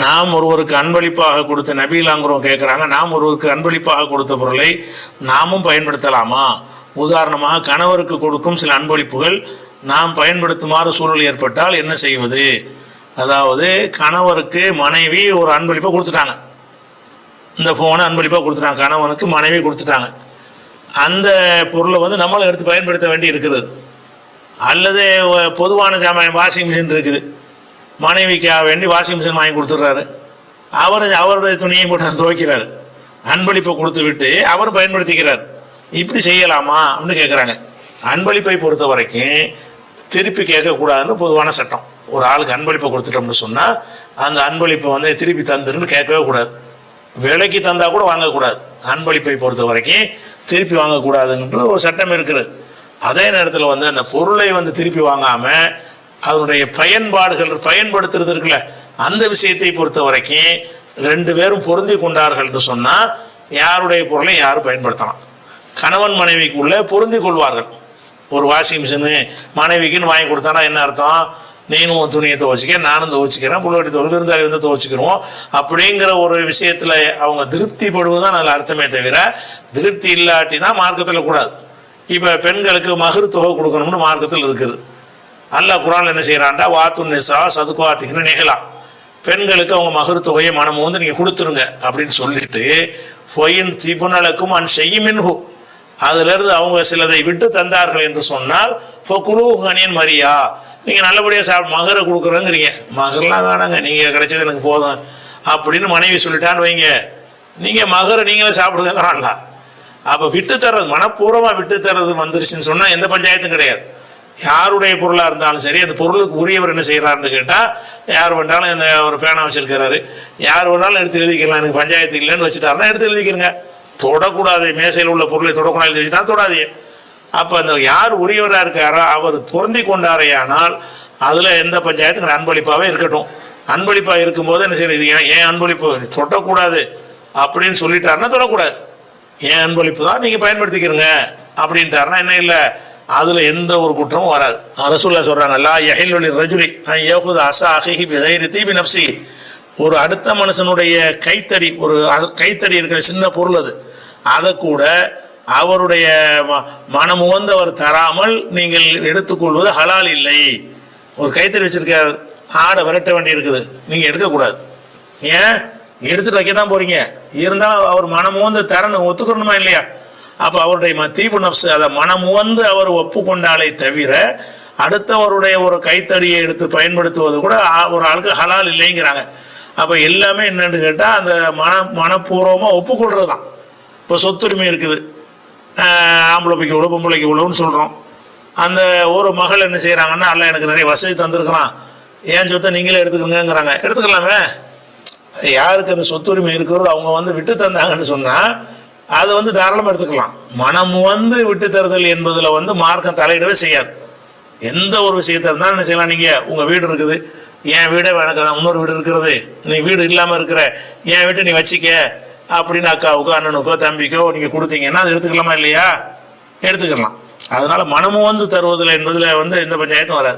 நாம் ஒருவருக்கு அன்பளிப்பாக கொடுத்த நபீலாங்கிறவங்க கேட்குறாங்க நாம் ஒருவருக்கு அன்பளிப்பாக கொடுத்த பொருளை நாமும் பயன்படுத்தலாமா? உதாரணமாக கணவருக்கு கொடுக்கும் சில அன்பளிப்புகள் நாம் பயன்படுத்துமாறு சூழல் ஏற்பட்டால் என்ன செய்வது? அதாவது கணவருக்கு மனைவி ஒரு அன்பளிப்பாக கொடுத்துட்டாங்க. இந்த ஃபோனை அன்பளிப்பாக கொடுத்துட்டாங்க கணவனுக்கு மனைவி கொடுத்துட்டாங்க. அந்த பொருளை வந்து நம்மளும் எடுத்து பயன்படுத்த வேண்டி இருக்கிறது அல்லது பொதுவான ஜாமான் வாஷிங் மிஷின் இருக்குது. மனைவிக்காக வேண்டி வாஷிங் மிஷின் வாங்கி கொடுத்துட்றாரு. அவர் அவருடைய துணியை போட்டு துவைக்கிறாரு. அன்பளிப்பை கொடுத்து விட்டு அவர் பயன்படுத்திக்கிறார். இப்படி செய்யலாமா அப்படின்னு கேட்குறாங்க அன்பளிப்பை பொறுத்த வரைக்கும் திருப்பி கேட்கக்கூடாதுன்னு பொதுவான சட்டம். ஒரு ஆளுக்கு அன்பளிப்பை கொடுத்துட்டோம்னு சொன்னால் அந்த அன்பளிப்பை வந்து திருப்பி தந்துருன்னு கேட்கவே கூடாது. விலைக்கு தந்தால் கூட வாங்கக்கூடாது. அன்பளிப்பை பொறுத்த வரைக்கும் திருப்பி வாங்கக்கூடாதுன்ற ஒரு சட்டம் இருக்குது அதே நேரத்தில் வந்து அந்த பொருளை வந்து திருப்பி வாங்காமல் அதனுடைய பயன்பாடுகள் பயன்படுத்துறது இருக்குல்ல அந்த விஷயத்தை பொறுத்த வரைக்கும் ரெண்டு பேரும் பொருந்தி கொண்டார்கள்னு சொன்னா யாருடைய பொருளை யாரும் பயன்படுத்தலாம். கணவன் மனைவிக்குள்ள பொருந்தி கொள்வார்கள். ஒரு வாஷிங் மிஷினு மனைவிக்குன்னு வாங்கி கொடுத்தானா என்ன அர்த்தம்? நீனும் உன் துணியை துவச்சிக்க நானும் துவச்சிக்கிறேன் புள்ளவட்டி துவச்சு விருந்தாளி வந்து துவச்சிக்கிறோம் அப்படிங்கிற ஒரு விஷயத்துல அவங்க திருப்திப்படுவதுதான் அதில் அர்த்தமே தவிர திருப்தி இல்லாட்டி தான் மார்க்கத்தில் கூடாது. இப்போ பெண்களுக்கு மகர் தொகை கொடுக்கணும்னு மார்க்கத்தில் இருக்குது. அல்லாஹ் குரான் என்ன செய்யறான்டா வாத்து நிசா சதுக்குவாத்தின்னு நிகழாம் பெண்களுக்கு அவங்க மகர் தொகையை மனம் வந்து நீங்க கொடுத்துருங்க அப்படின்னு சொல்லிட்டு பொயின் திபுனலுக்கும் அன் செய்யுமின்ஹு அதுல இருந்து அவங்க சிலதை விட்டு தந்தார்கள் என்று சொன்னால் குழு ஹனியன் மரியா. நீங்க நல்லபடியா சாப்பிட மகரை கொடுக்குறோங்கிறீங்க. மகர்லாம் வேணாங்க நீங்க கிடைச்சது எனக்கு போதும் அப்படின்னு மனைவி சொல்லிட்டான்னு வைங்க. நீங்க மகரை நீங்களே சாப்பிடுங்கிறான்ல அப்ப விட்டு தர்றது மனப்பூர்வமா விட்டு தர்றது வந்துருச்சுன்னு சொன்னா எந்த பஞ்சாயத்தும் கிடையாது. யாருடைய பொருளாக இருந்தாலும் சரி அந்த பொருளுக்கு உரியவர் என்ன செய்கிறாருன்னு கேட்டால் யார் வேண்டாலும் இந்த ஒரு பேனா வச்சிருக்கிறாரு. யார் வேணாலும் எடுத்து எழுதிக்கலாம் எனக்கு பஞ்சாயத்து இல்லைன்னு வச்சுட்டாருன்னா எடுத்து எழுதிக்கிறங்க தொடக்கூடாது மேசையில் உள்ள பொருளை தொடக்கூடாது எழுதி வச்சுட்டா தொடாதே. அப்போ அந்த யார் உரியவராக இருக்காரோ அவர் பொருந்தி கொண்டாரையானால் அதில் எந்த பஞ்சாயத்துக்கு அன்பளிப்பாகவே இருக்கட்டும். அன்பளிப்பாக இருக்கும்போது என்ன செய்யறது? ஏன் ஏன் அன்பளிப்பு? தொடக்கூடாது அப்படின்னு சொல்லிட்டாருன்னா தொடக்கூடாது. ஏன் அன்பளிப்பு தான் நீங்கள் பயன்படுத்திக்கிறங்க? அப்படின்ட்டாருன்னா என்ன இல்லை அதில் எந்த ஒரு குற்றமும் வராது. ரசூல்லா சொல்கிறாங்க லா யஹில்லுலி ரஜுலி நான் யஹுத அசா அஹிஹி பிகைரி தீபி நப்சி ஒரு அடுத்த மனுஷனுடைய கைத்தடி ஒரு அ- கைத்தடி இருக்கிற சின்ன பொருள் அது. அதை கூட அவருடைய ம- மனம் உவந்தவர் தராமல் நீங்கள் எடுத்துக்கொள்வது ஹலால் இல்லை. ஒரு கைத்தறி வச்சிருக்கார் ஆடை விரட்ட வேண்டி இருக்குது நீங்கள் எடுக்கக்கூடாது. ஏன்? எடுத்துட்டு வைக்க தான் போறீங்க. இருந்தாலும் அவர் மனமுவந்து தரணும் ஒத்துக்கணுமா இல்லையா? அப்போ அவருடைய ம- தீபு நப்சு அதை மனமுவந்து அவர் ஒப்புக்கொண்டாலே தவிர அடுத்தவருடைய ஒரு கைத்தடியை எடுத்து பயன்படுத்துவது கூட ஒரு ஆளுக்கு ஹலால் இல்லைங்கிறாங்க. அப்போ எல்லாமே என்னன்னு கேட்டால் அந்த மன மனப்பூர்வமாக ஒப்புக்கொள்றது தான் இப்போ சொத்துரிமை இருக்குது. ஆம்பளை பிள்ளைக்கு இவ்வளோ பொம்பளைக்கு இவ்வளோன்னு சொல்கிறோம் அந்த ஒரு மகள் என்ன செய்கிறாங்கன்னா அல்ல எனக்கு நிறைய வசதி தந்திருக்கிறான். ஏன் சொத்தை நீங்களே எடுத்துக்கோங்கிறாங்க எடுத்துக்கலாமே. யாருக்கு அந்த சொத்துரிமை இருக்கிறதோ அவங்க வந்து விட்டு தந்தாங்கன்னு சொன்னால் அதை வந்து தாராளமாக எடுத்துக்கலாம். மனம் வந்து விட்டு தருதல் என்பதில் வந்து மார்க்கம் தலையிடவே செய்யாது. எந்த ஒரு விஷயத்தை இருந்தாலும் என்ன செய்யலாம் நீங்கள் உங்கள் வீடு இருக்குது. என் வீடே எனக்கு இன்னொரு வீடு இருக்கிறது. நீ வீடு இல்லாமல் இருக்கிற. என் வீட்டை நீ வச்சிக்க. அப்படின்னு அக்காவுக்கோ அண்ணனுக்கோ தம்பிக்கோ நீங்கள் கொடுத்தீங்கன்னா அது எடுத்துக்கலாமா இல்லையா? எடுத்துக்கலாம். அதனால மனமும் வந்து தருவதில் என்பதில் வந்து எந்த பஞ்சாயத்தும் வராது.